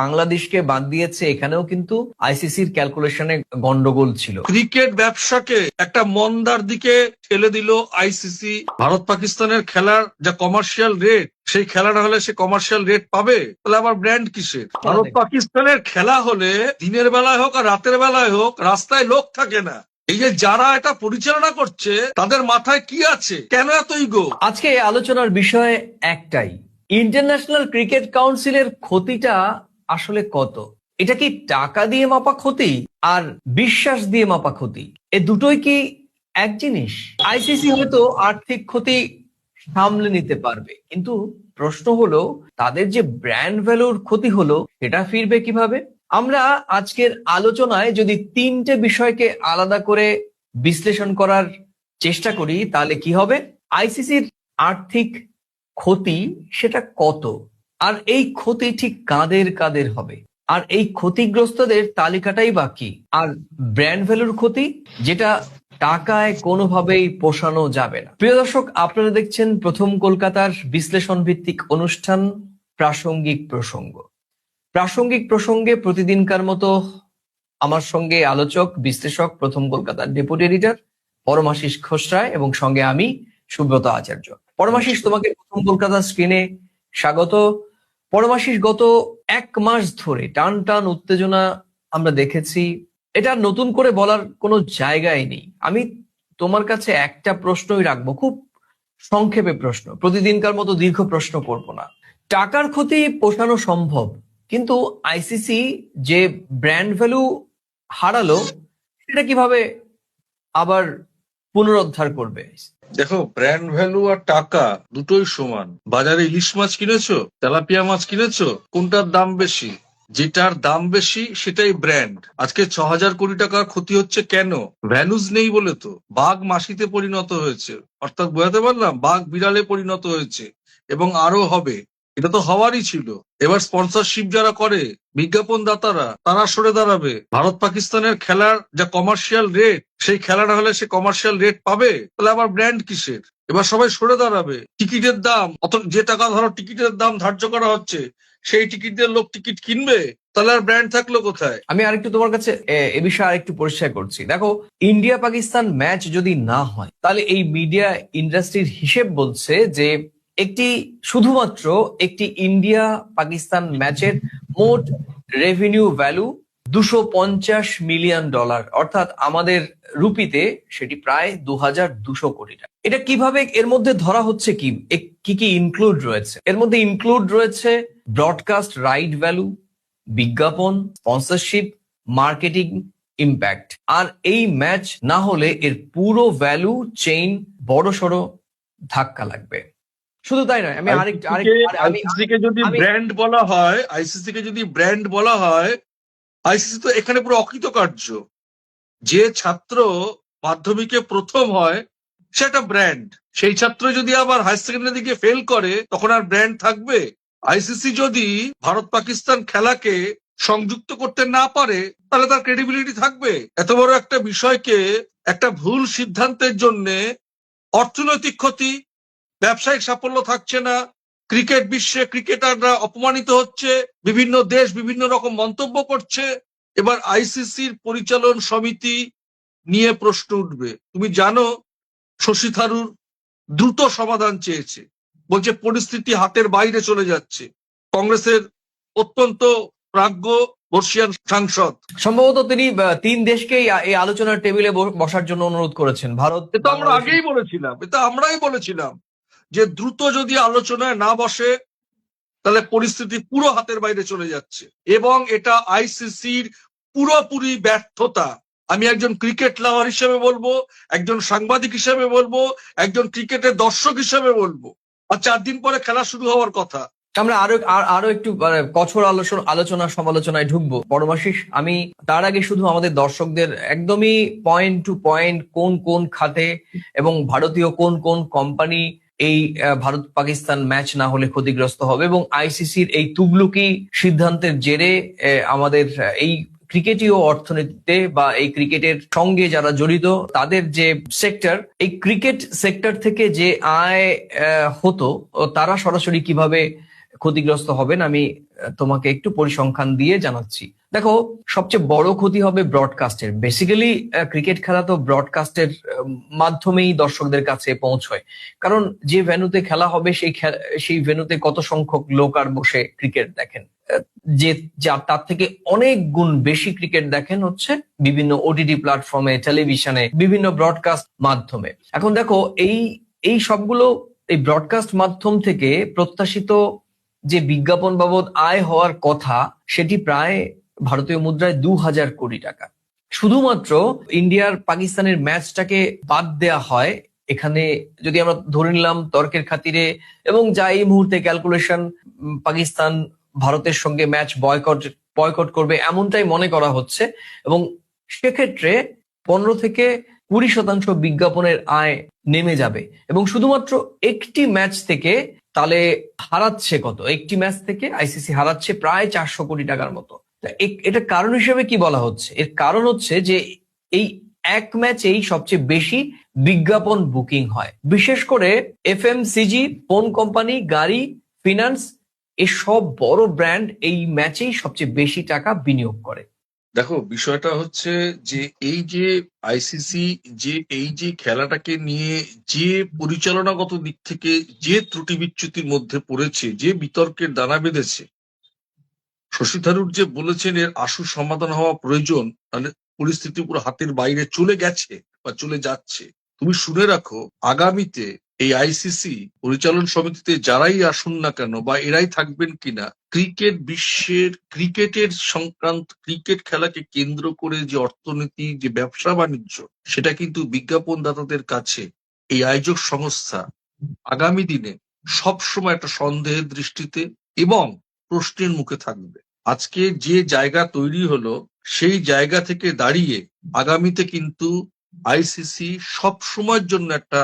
বাংলাদেশকে বাদ দিয়েছে এখানেও কিন্তু আইসিসির ক্যালকুলেশনে গন্ডগোল ছিল। ক্রিকেট ব্যবসাকে একটা মন্দার দিকে ঠেলে দিল আইসিসি ভারত পাকিস্তানের খেলার যা কমার্শিয়াল রেট সেই খেলাটা হলে সে কমার্শিয়াল রেট পাবে? তাহলে আবার ব্র্যান্ড কিসের? ভারত পাকিস্তানের খেলা হলে দিনের বেলায় হোক আর রাতের বেলায় হোক রাস্তায় লোক থাকে না। এই যে যারা এটা পরিচালনা করছে তাদের মাথায় কি আছে? কেন এত ইগো আজকে আলোচনার বিষয় একটাই। ইন্টারন্যাশনাল ক্রিকেট কাউন্সিলের ক্ষতিটা আসলে কত? এটা কি টাকা দিয়ে মাপা ক্ষতি আর বিশ্বাস দিয়ে মাপা ক্ষতি? এ দুটোই কি এক জিনিস? আইসিসি হয়তো আর্থিক ক্ষতি সামলে নিতে পারবে, কিন্তু প্রশ্ন হলো, তাদের যে ব্র্যান্ড ভ্যালুর ক্ষতি হলো, সেটা ফিরবে কীভাবে? আমরা আজকের আলোচনায় যদি তিনটে বিষয়কে আলাদা করে বিশ্লেষণ করার চেষ্টা করি, তাহলে কি হবে? আইসিসির আর্থিক ক্ষতি সেটা কত? আর এই ক্ষতি ঠিক কাদের কাদের হবে? আর এই ক্ষতিগ্রস্তদের তালিকাটাই বাকি আর ব্র্যান্ড ভ্যালুর ক্ষতি, যেটা টাকায় কোনোভাবেই পোষানো যাবে না। প্রিয় দর্শক, আপনারা দেখছেন প্রথম কলকাতার বিশ্লেষণ ভিত্তিক অনুষ্ঠান, প্রাসঙ্গিক প্রসঙ্গ। প্রাসঙ্গিক প্রসঙ্গে প্রতিদিনকার মতো আমার সঙ্গে আলোচক, বিশ্লেষক, প্রথম কলকাতার ডেপুটি এডিটর, পরমাশিস খোসরায় এবং সঙ্গে আমি সুব্রত আচার্য। পরমাশিস, তোমাকে প্রথম কলকাতার স্ক্রিনে স্বাগত। পরমাশিস গত এক মাস ধরে টান টান উত্তেজনা আমরা দেখেছি। এটা নতুন করে বলার কোনো জায়গায় নেই। আমি তোমার কাছে একটা প্রশ্নই রাখব, খুব সংক্ষেপে প্রশ্ন। প্রতিদিনকার মতো দীর্ঘ প্রশ্ন করব না। টাকার ক্ষতি পোষানো সম্ভব, কিন্তু আইসিসি যে ব্র্যান্ড ভ্যালু হারালো, সেটা কীভাবে আবার পুনরুদ্ধার করবে। দেখো ব্র্যান্ড ভ্যালু আর টাকা দুটোই সমান। বাজারে ইলিশ মাছ কিনেছো, তেলাপিয়া মাছ কিনেছো, কোনটার দাম বেশি? যেটার দাম বেশি, সেটাই ব্র্যান্ড আজকে ছ হাজার কোটি টাকার ক্ষতি হচ্ছে কেন? ভ্যালুজ নেই বলে তো। বাঘ মাসিতে পরিণত হয়েছে। অর্থাৎ বোঝাতে পারলাম, বাঘ বিড়ালে পরিণত হয়েছে। এবং আরও হবে। এটা তো হওয়ারই ছিল। এবার স্পন্সরশিপ যারা করে বিজ্ঞাপন দাতারা তারা সরে দাঁড়াবে। ভারত পাকিস্তানের খেলার যা কমার্শিয়াল রেট সেই খেলাটা হলে সে কমার্শিয়াল রেট পাবে? তাহলে আবার ব্র্যান্ড কিসের? এবার সবাই সরে দাঁড়াবে। টিকিটের দাম, অত যে টাকা ধরো টিকিটের দাম ধার্য করা হচ্ছে, সেই টিকিট দিয়ে লোক টিকিট কিনবে? তাহলে আর ব্র্যান্ড থাকল কোথায়? আমি আরেকটু তোমার কাছে, এ- বিষয়ে আরেকটু পরিষ্কার করছি। দেখো ইন্ডিয়া পাকিস্তান ম্যাচ যদি না হয়, তাহলে এই মিডিয়া ইন্ডাস্ট্রির হিসেব বলছে যে একটি শুধুমাত্র একটি ইন্ডিয়া পাকিস্তান ম্যাচের মোট রেভিনিউ ভ্যালু দুশো পঞ্চাশ মিলিয়ন ডলার অর্থাৎ আমাদের রুপিতে সেটি প্রায় দু হাজার দুশো কোটি টাকা। এটা কীভাবে এর মধ্যে ধরা হচ্ছে কি? কি কি ইনক্লুড রয়েছে? এর মধ্যে ইনক্লুড রয়েছে ব্রডকাস্ট রাইট ভ্যালু বিজ্ঞাপন স্পন্সরশিপ মার্কেটিং ইম্প্যাক্ট আর এই ম্যাচ না হলে এর পুরো ভ্যালু চেইন বড় সড়ো ধাক্কা লাগবে। শুধু তাই নয় আমি আরেক আরে- আমি আইসিসি কে যদি ব্র্যান্ড বলা হয় আইসিসি কে যদি ব্র্যান্ড বলা হয় আইসিসি তো এখানে পুরো অকৃতকার্য। যে ছাত্র মাধ্যমিকে প্রথম হয় সেটা ব্র্যান্ড সেই ছাত্র যদি আবার হায়ার সেকেন্ডারি দিকে ফেল করে তখন আর ব্র্যান্ড থাকবে। আইসিসি যদি ভারত পাকিস্তান খেলাকে সংযুক্ত করতে না পারে তাহলে তার ক্রেডিবিলিটি থাকবে। এত বড় একটা বিষয়কে একটা ভুল সিদ্ধান্তের জন্য অর্থনৈতিক ক্ষতি ব্যবসায়িক সাফল্য থাকছে না ক্রিকেট বিশ্বে ক্রিকেটাররা অপমানিত হচ্ছে বিভিন্ন দেশ বিভিন্ন রকম মন্তব্য করছে এবার আইসিসির পরিচালন সমিতি নিয়ে প্রশ্ন উঠবে। তুমি জানো শশী থারুর দ্রুত সমাধান চেয়েছে বলছে পরিস্থিতি হাতের বাইরে চলে যাচ্ছে। কংগ্রেসের অত্যন্ত প্রাজ্ঞ বর্ষিয়ান সাংসদ। সম্ভবত তিনি তিন দেশকে এই আলোচনার টেবিলে বসার জন্য অনুরোধ করেছেন। ভারত আমরা আগেই বলেছিলাম এটা আমরাই বলেছিলাম। যে দ্রুত যদি আলোচনায় না বসে তাহলে পরিস্থিতি পুরো হাতের বাইরে চলে যাচ্ছে। এবং এটা আইসিসির পুরোপুরি ব্যর্থতা। আমি একজন ক্রিকেট লাভার হিসেবে বলব একজন সাংবাদিক হিসেবে বলব একজন ক্রিকেটের দর্শক হিসেবে বলব। আর চার দিন পরে খেলা শুরু হওয়ার কথা। আমরা আরও আর- একটু মানে, কঠোর আলোচনা আলোচনা সমালোচনায় ঢুকবো। পরমাশিস আমি তার আগে শুধু আমাদের দর্শকদের একদমই পয়েন্ট টু পয়েন্ট কোন কোন খাতে এবং ভারতীয় কোন কোন কোম্পানি এই ভারত পাকিস্তান ম্যাচ না হলে ক্ষতিগ্রস্ত হবে এবং আইসিসির এই তুগলুকি সিদ্ধান্তের জেরে আমাদের, এই ক্রিকেটীয় অর্থনীতিতে বা এই ক্রিকেটের সঙ্গে যারা জড়িত, তাদের যে সেক্টর এই ক্রিকেট সেক্টর থেকে যে আয় হতো তারা সরাসরি কীভাবে ক্ষতিগ্রস্ত হবেন, আমি তোমাকে একটু পরিসংখ্যান দিয়ে জানাচ্ছি। দেখো, সবচেয়ে বড় ক্ষতি হবে ব্রডকাস্টের। বেসিক্যালি ক্রিকেট খেলা তো ব্রডকাস্টের মাধ্যমেই দর্শকদের কাছে পৌঁছয়। কারণ যে ভেন্যুতে খেলা হবে, সেই সেই ভেন্যুতে কত সংখ্যক লোক আর বসে ক্রিকেট দেখেন। যে, যা, তার থেকে অনেক গুণ বেশি ক্রিকেট দেখেন হচ্ছে বিভিন্ন ওটিটি প্ল্যাটফর্মে টেলিভিশনে বিভিন্ন ব্রডকাস্ট মাধ্যমে। এখন দেখো, এই এই সবগুলো, এই ব্রডকাস্ট মাধ্যম থেকে প্রত্যাশিত যে বিজ্ঞাপন বাবদ আয় হওয়ার কথা, সেটি প্রায় ভারতীয় মুদ্রায় দু হাজার কোটি টাকা। শুধুমাত্র ইন্ডিয়ার পাকিস্তানের ম্যাচটাকে বাদ দেয়া হয়, এখানে যদি আমরা ধরে নিলাম তর্কের খাতিরে এবং যা এই মুহূর্তে ক্যালকুলেশন পাকিস্তান ভারতের সঙ্গে ম্যাচ বয়কট বয়কট করবে এমনটাই মনে করা হচ্ছে এবং সেক্ষেত্রে পনেরো থেকে কুড়ি শতাংশ বিজ্ঞাপনের আয় নেমে যাবে এবং শুধুমাত্র একটি ম্যাচ থেকে তাহলে হারাচ্ছে কত? একটি ম্যাচ থেকে আইসিসি হারাচ্ছে প্রায় চারশো কোটি টাকার মতো। এটা কারণ হিসেবে কি বলা হচ্ছে? এর কারণ হচ্ছে যে এই এক ম্যাচেই সবচেয়ে বেশি বিজ্ঞাপন বুকিং হয়। বিশেষ করে এফএমসিজি, ফোন কোম্পানি, গাড়ি, ফিনান্স, এসব বড় ব্র্যান্ড এই ম্যাচেই সবচেয়ে বেশি টাকা বিনিয়োগ করে। দেখো, বিষয়টা হচ্ছে যে এই যে আইসিসি যে এই যে খেলাটাকে নিয়ে যে পরিচালনাগত দিক থেকে যে ত্রুটি বিচ্যুতির মধ্যে পড়েছে, যে বিতর্কের দানা বেঁধেছে, শশী থারুর যে বলেছেন এর আশু সমাধান হওয়া প্রয়োজন, তাহলে পরিস্থিতি পুরো হাতের বাইরে চলে গেছে বা চলে যাচ্ছে। তুমি শুনে রাখো, আগামীতে এই আইসিসি পরিচালন সমিতিতে যারাই আসুন না কেন বা এরাই থাকবেন কিনা, ক্রিকেট বিশ্বের, ক্রিকেটের সংক্রান্ত, ক্রিকেট খেলাকে কেন্দ্র করে যে অর্থনীতি, যে ব্যবসা বাণিজ্য, সেটা কিন্তু বিজ্ঞাপনদাতাদের কাছে এই আয়োজক সংস্থা আগামী দিনে সবসময় একটা সন্দেহের দৃষ্টিতে এবং প্রশ্নের মুখে থাকবে। আজকে যে জায়গা তৈরি হলো, সেই জায়গা থেকে দাঁড়িয়ে আগামীতে কিন্তু আইসিসি সব সময়ের জন্য একটা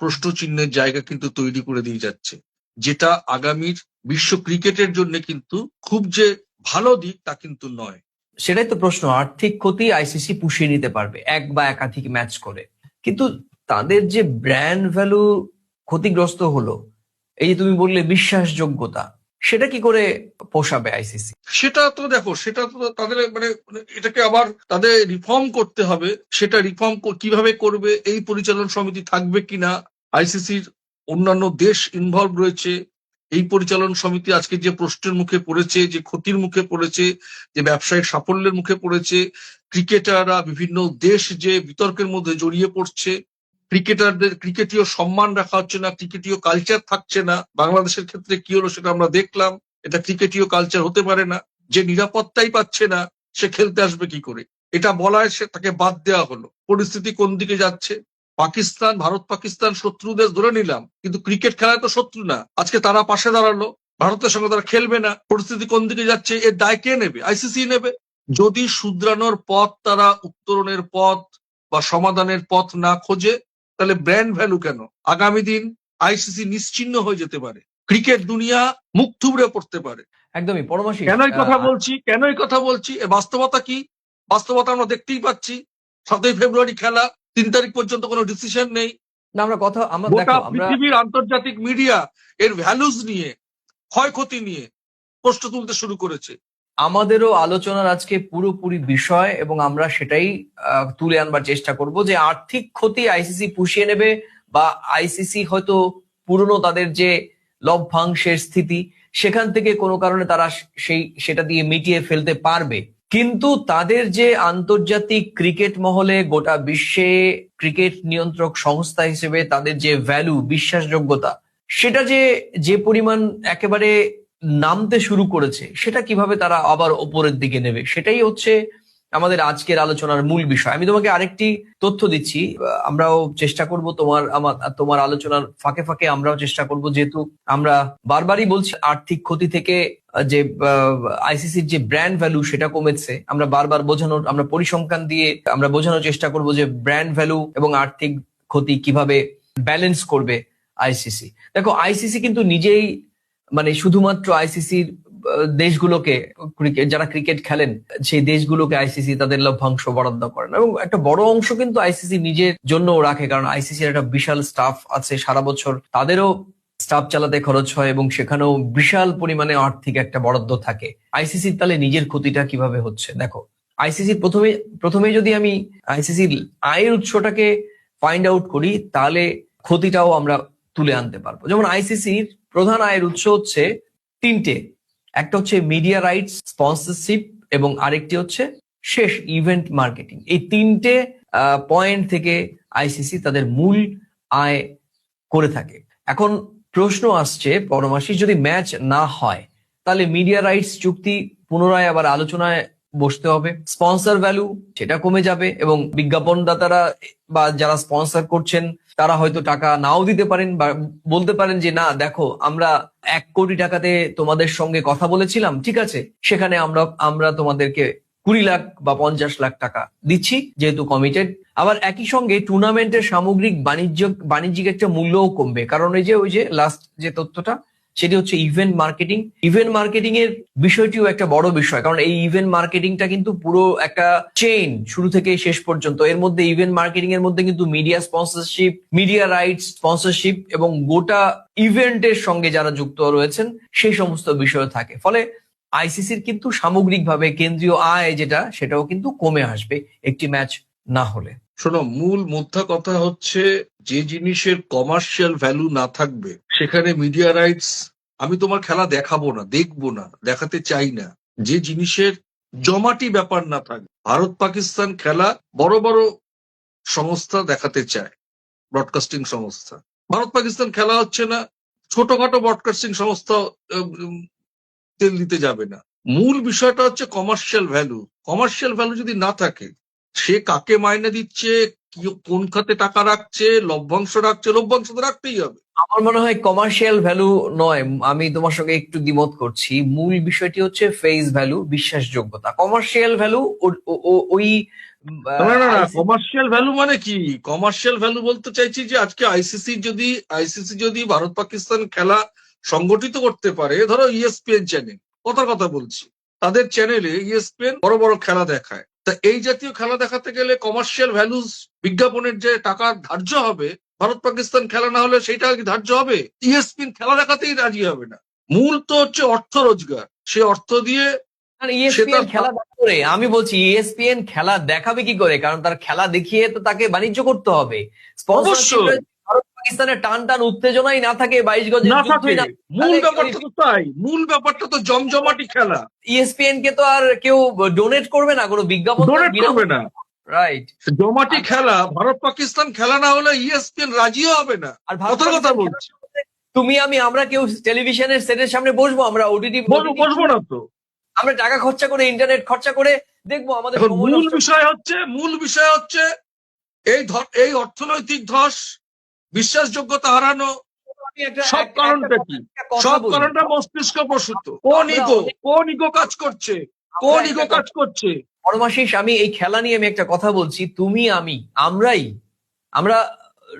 প্রশ্নচিহ্নের জায়গা কিন্তু তৈরি করে দিয়ে যাচ্ছে। যেটা আগামীর বিশ্ব ক্রিকেটের জন্য কিন্তু খুব যে ভালো দিক তা কিন্তু নয়। সেটাই তো প্রশ্ন আর্থিক ক্ষতি আইসিসি পুষিয়ে নিতে পারবে এক বা একাধিক ম্যাচ করে। কিন্তু তাদের যে ব্র্যান্ড ভ্যালু ক্ষতিগ্রস্ত হলো এই যে তুমি বললে বিশ্বাসযোগ্যতা সেটা কি করে পোষাবে আইসিসি? সেটা তো দেখো সেটা তো তাদের মানে মানে এটাকে আবার তাদের রিফর্ম করতে হবে সেটা রিফর্ম কীভাবে করবে এই পরিচালন সমিতি থাকবে কিনা আইসিসির অন্যান্য দেশ ইনভলভ রয়েছে। এই পরিচালন সমিতি আজকে যে প্রশ্নের মুখে পড়েছে, যে ক্ষতির মুখে পড়েছে, যে ব্যবসায়িক সাফল্যের মুখে পড়েছে, ক্রিকেটাররা বিভিন্ন দেশ যে বিতর্কের মধ্যে জড়িয়ে পড়ছে, ক্রিকেটারদের ক্রিকেটীয় সম্মান রাখা হচ্ছে না, ক্রিকেটীয় কালচার থাকছে না, বাংলাদেশের ক্ষেত্রে কি হলো সেটা আমরা দেখলাম, এটা ক্রিকেটীয় কালচার হতে পারে না, যে নিরাপত্তাই পাচ্ছে না, সে খেলতে আসবে কি করে? এটা বলায় সে তাকে বাদ দেওয়া হলো। পরিস্থিতি কোন দিকে যাচ্ছে? পাকিস্তান ভারত পাকিস্তান শত্রু দেশ ধরে নিলাম। কিন্তু ক্রিকেট খেলায় তো শত্রু না। আজকে তারা পাশে দাঁড়াল। ভারতের সঙ্গে তারা খেলবে না। পরিস্থিতি কোন দিকে যাচ্ছে এর দায় কে নেবে? আইসিসি নেবে। যদি শুধরানোর পথ তারা উত্তরণের পথ বা সমাধানের পথ না খোঁজে তাহলে ব্র্যান্ড ভ্যালু কেন? আগামী দিন আইসিসি নিশ্চিহ্ন হয়ে যেতে পারে। ক্রিকেট দুনিয়া মুখ থুবড়ে পড়তে পারে। একদমই পরমাশি কেনই কথা বলছি কেন এই কথা বলছি? এ বাস্তবতা কি? বাস্তবতা আমরা দেখতেই পাচ্ছি। সাতই ফেব্রুয়ারি খেলা তিন তারিখ পর্যন্ত কোনো ডিসিশন নেই। না আমরা কথা আমরা গোটা পৃথিবীর আন্তর্জাতিক মিডিয়া এর ভ্যালুজ নিয়ে ক্ষয়ক্ষতি নিয়ে প্রশ্ন তুলতে শুরু করেছে। আমাদেরও আলোচনার আজকে পুরোপুরি বিষয় এবং আমরা সেটাই তুলে আনবার চেষ্টা করব যে আর্থিক ক্ষতি আইসিসি পুষিয়ে নেবে বা আইসিসি হয়তো পুরনো তাদের যে লভ্যাংশের স্থিতি সেখান থেকে কোনো কারণে তারা সেই সেটা দিয়ে মিটিয়ে ফেলতে পারবে। কিন্তু তাদের যে আন্তর্জাতিক ক্রিকেট মহলে গোটা বিশ্বে ক্রিকেট নিয়ন্ত্রক সংস্থা হিসেবে তাদের যে ভ্যালু বিশ্বাসযোগ্যতা, সেটা যে যে পরিমাণ একেবারে নামতে শুরু করেছে, সেটা কীভাবে তারা আবার ওপরের দিকে নেবে? সেটাই হচ্ছে আমাদের আজকের আলোচনার মূল বিষয়। আমি তোমাকে আরেকটি তথ্য দিচ্ছি। আমরাও চেষ্টা করব তোমার, আমার, তোমার আলোচনার ফাঁকে ফাঁকে আমরাও চেষ্টা করব। যেহেতু আমরা বারবারই বলছি, আর্থিক ক্ষতি থেকে যে আইসিসির যে ব্র্যান্ড ভ্যালু সেটা কমেছে। আমরা বারবার বোঝানোর, আমরা পরিসংখ্যান দিয়ে আমরা বোঝানোর চেষ্টা করব যে ব্র্যান্ড ভ্যালু এবং আর্থিক ক্ষতি কীভাবে ব্যালেন্স করবে আইসিসি দেখো আইসিসি কিন্তু নিজেই মানে শুধুমাত্র আইসিসির দেশগুলোকে ক্রিকেট যারা ক্রিকেট খেলেন, সেই দেশগুলোকে আইসিসি তাদের লভ্যাংশ বরাদ্দ করেন। এবং একটা বড় অংশ কিন্তু আইসিসি নিজের জন্য রাখে, কারণ আইসিসির একটা বিশাল স্টাফ আছে সারা বছর। তাদেরও স্টাফ চালাতে খরচ হয় এবং সেখানেও বিশাল পরিমাণে আর্থিক একটা বরাদ্দ থাকে। আইসিসির তাহলে নিজের ক্ষতিটা কীভাবে হচ্ছে? দেখো আইসিসির প্রথমে প্রথমে যদি আমি আইসিসির আয়ের উৎসটাকে ফাইন্ড আউট করি, তাহলে ক্ষতিটাও আমরা তুলে আনতে পারব। যেমন আইসিসির প্রধান আয়ের উৎস হচ্ছে তিনটে। একটা হচ্ছে মিডিয়া রাইটস স্পন্সরশিপ এবং আরেকটি হচ্ছে শেষ ইভেন্ট মার্কেটিং এই তিনটে পয়েন্ট থেকে আইসিসি তাদের মূল আয় করে থাকে। এখন প্রশ্ন আসছে পরমাসি যদি ম্যাচ না হয়, তাহলে মিডিয়া রাইটস চুক্তি পুনরায় আবার আলোচনায় বসতে হবে। স্পন্সর ভ্যালু সেটা কমে যাবে এবং বিজ্ঞাপনদাতারা বা যারা স্পন্সর করছেন, তারা হয়তো টাকা নাও দিতে পারেন বা বলতে পারেন যে, না, দেখো, আমরা এক কোটি টাকাতে তোমাদের সঙ্গে কথা বলেছিলাম, ঠিক আছে? সেখানে আমরা আমরা তোমাদেরকে কুড়ি লাখ বা পঞ্চাশ লাখ টাকা দিচ্ছি, যেহেতু কমিটেড আবার একই সঙ্গে টুর্নামেন্টের সামগ্রিক বাণিজ্য, বাণিজ্যিক একটা মূল্যও কমবে। কারণ এই যে, ওই যে লাস্ট যে তথ্যটা সেটি হচ্ছে ইভেন্ট মার্কেটিং ইভেন্ট মার্কেটিং এর বিষয়টিও একটা বড় বিষয়, কারণ এই ইভেন্ট মার্কেটিংটা কিন্তু পুরো একটা চেইন শুরু থেকে শেষ পর্যন্ত। এর মধ্যে ইভেন্ট মার্কেটিং এর মধ্যে কিন্তু media sponsorship media rights sponsorship এবং গোটা ইভেন্টের সঙ্গে যারা যুক্ত রয়েছেন, সেই সমস্ত বিষয় থাকে। ফলে আইসিসির কিন্তু সামগ্রিকভাবে কেন্দ্রীয় আয় যেটা, সেটাও কিন্তু কমে আসবে, একটি ম্যাচ না হলে। শোনো, মূল মোদ্দা কথা হচ্ছে যে জিনিসের কমার্শিয়াল ভ্যালু না থাকবে, সেখানে মিডিয়া রাইটস আমি তোমার খেলা দেখাবো না, দেখব না, দেখাতে চাই না। যে জিনিসের জমাটি ব্যাপার না থাকে, ভারত পাকিস্তান খেলা বড় বড় সংস্থা দেখাতে চায় ব্রডকাস্টিং সংস্থা। ভারত পাকিস্তান খেলা হচ্ছে না, ছোটখাটো ব্রডকাস্টিং সংস্থা তেল দিতে যাবে না। মূল বিষয়টা হচ্ছে কমার্শিয়াল ভ্যালু কমার্শিয়াল ভ্যালু যদি না থাকে সে কাকে মাইনে দিচ্ছে কোন খাতে টাকা রাখছে লভ্যাংশ রাখছে লভ্যাংশ তো রাখতেই হবে। আমার মনে হয় কমার্শিয়াল ভ্যালু নয়। আমি তোমার সঙ্গে একটু দ্বিমত করছি। মূল বিষয়টি হচ্ছে ফেস ভ্যালু বিশ্বাসযোগ্যতা। কমার্শিয়াল ভ্যালু ওই না না না কমার্শিয়াল ভ্যালু মানে কি? কমার্শিয়াল ভ্যালু বলতে চাইছি যে আজকে আইসিসি যদি আইসিসি যদি ভারত পাকিস্তান খেলা সংগঠিত করতে পারে ধরো E ইএসপিএন চ্যানেল কথার কথা বলছি। তাদের চ্যানেলে ইএসপিএন বড় বড় খেলা দেখায়। তা এই জাতীয় খেলা দেখাতে গেলে কমার্শিয়াল ভ্যালুস বিজ্ঞাপনের যে টাকা ধার্য হবে ভারত পাকিস্তান খেলা না হলে সেইটা কি ধার্য হবে? ইএসপিএন খেলা দেখাতেই রাজি হবে না। মূল তো হচ্ছে অর্থ রোজগার। সে অর্থ দিয়ে খেলা করে আমি বলছি E ইএসপিএন খেলা দেখাবে কি করে? কারণ তার খেলা দেখিয়ে তো তাকে বাণিজ্য করতে হবে। ভারত পাকিস্তানের টান টান উত্তেজনাই না থাকে বাইশ গজের না থাকে। মূল ব্যাপারটা তো তাই। মূল ব্যাপারটা তো জমজমাটি খেলা। ইএসপিএন কে তো আর কেউ ডোনেট করবে না কোনো বিজ্ঞাপন ডোনেট করবে না। রাইট জমাটি খেলা। ভারত পাকিস্তান খেলা না হলে ইএসপিএন রাজিও হবে না। আর ভারত কথা বলছি। তুমি আমি আমরা কেউ টেলিভিশনের সেটের সামনে বসবো আমরা ওটিটি বলব বসবো না তো। আমরা টাকা খরচা করে ইন্টারনেট খরচা করে দেখব আমাদের মূল বিষয় হচ্ছে মূল বিষয় হচ্ছে এই এই অর্থনৈতিক ধস বিশ্বাসযোগ্যতা হারানো সব কারণটা কি সব কারণটা মস্তিষ্ক প্রসূত। কোন ইগো কোন ইগো কাজ করছে? কোন ইগো কাজ করছে? পরমাশিস আমি এই খেলা নিয়ে আমি একটা কথা বলছি তুমি আমি আমরাই আমরা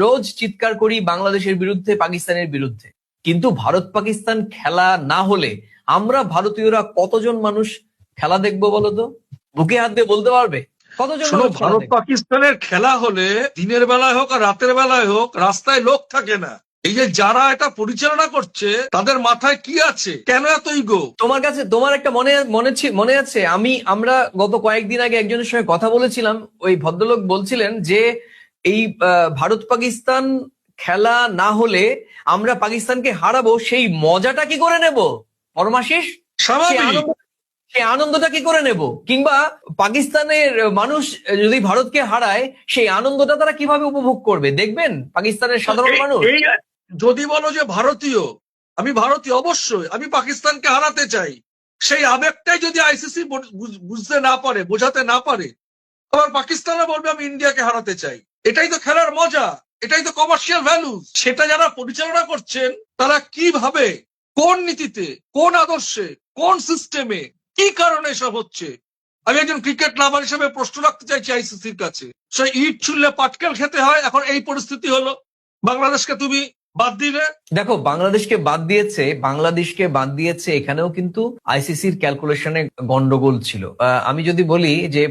রোজ চিৎকার করি বাংলাদেশের বিরুদ্ধে পাকিস্তানের বিরুদ্ধে। কিন্তু ভারত পাকিস্তান খেলা না হলে আমরা ভারতীয়রা কতজন মানুষ খেলা দেখব বলতো বুকে হাত দিয়ে বলতে পারবে? শোনো ভারত পাকিস্তানের খেলা হলে দিনের বেলায় হোক আর রাতের বেলায় হোক রাস্তায় লোক থাকে না। এই যে যারা এটা পরিচালনা করছে তাদের মাথায় কি আছে? কেন এত ইগো তোমার কাছে তোমার একটা মনে মনে মনে আছে? আমি আমরা গত কয়েকদিন আগে একজনের সঙ্গে কথা বলেছিলাম। ওই ভদ্রলোক বলছিলেন যে এই ভারত পাকিস্তান খেলা না হলে আমরা পাকিস্তানকে হারাবো সেই মজাটা কি করে নেব? পরমাশিস? স্বাভাবিক। সেই আনন্দটা কি করে নেব? কিংবা পাকিস্তানের মানুষ যদি ভারতকে হারায় সেই আনন্দটা তারা কীভাবে উপভোগ করবে? দেখবেন পাকিস্তানের সাধারণ মানুষ যদি বলো যে ভারতীয় আমি ভারতীয় অবশ্যই আমি পাকিস্তানকে হারাতে চাই। সেই আবেগটাই যদি আইসিসি বুঝতে না পারে বোঝাতে না পারে আবার পাকিস্তানও বলবে আমি ইন্ডিয়াকে হারাতে চাই। এটাই তো খেলার মজা এটাই তো কমার্শিয়াল ভ্যালু সেটা যারা পরিচালনা করছেন তারা কীভাবে কোন নীতিতে কোন আদর্শে কোন সিস্টেমে কি কারণে এসব হচ্ছে? আমি একজন ক্রিকেট লাভার হিসেবে প্রশ্ন রাখতে চাইছি আইসিসির কাছে। সে ইট ছুললে পাটকেল খেতে হয়, এখন এই পরিস্থিতি হলো। বাংলাদেশকে তুমি বাদ দিলে? দেখো, বাংলাদেশকে বাদ দিয়েছে, বাংলাদেশকে বাদ দিয়েছে এখানেও কিন্তু আইসিসির ক্যালকুলেশনে গন্ডগোল ছিল। আমি যদি বলি যে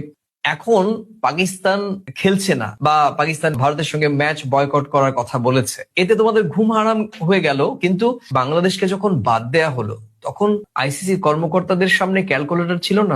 এখন পাকিস্তান খেলছে না বা পাকিস্তান ভারতের সঙ্গে ম্যাচ বয়কট করার কথা বলেছে, এতে তোমাদের ঘুম হারাম হয়ে গেল। কিন্তু বাংলাদেশকে যখন বাদ দেয়া হলো তখন আইসিসি কর্মকর্তাদের সামনে ক্যালকুলেটর ছিল না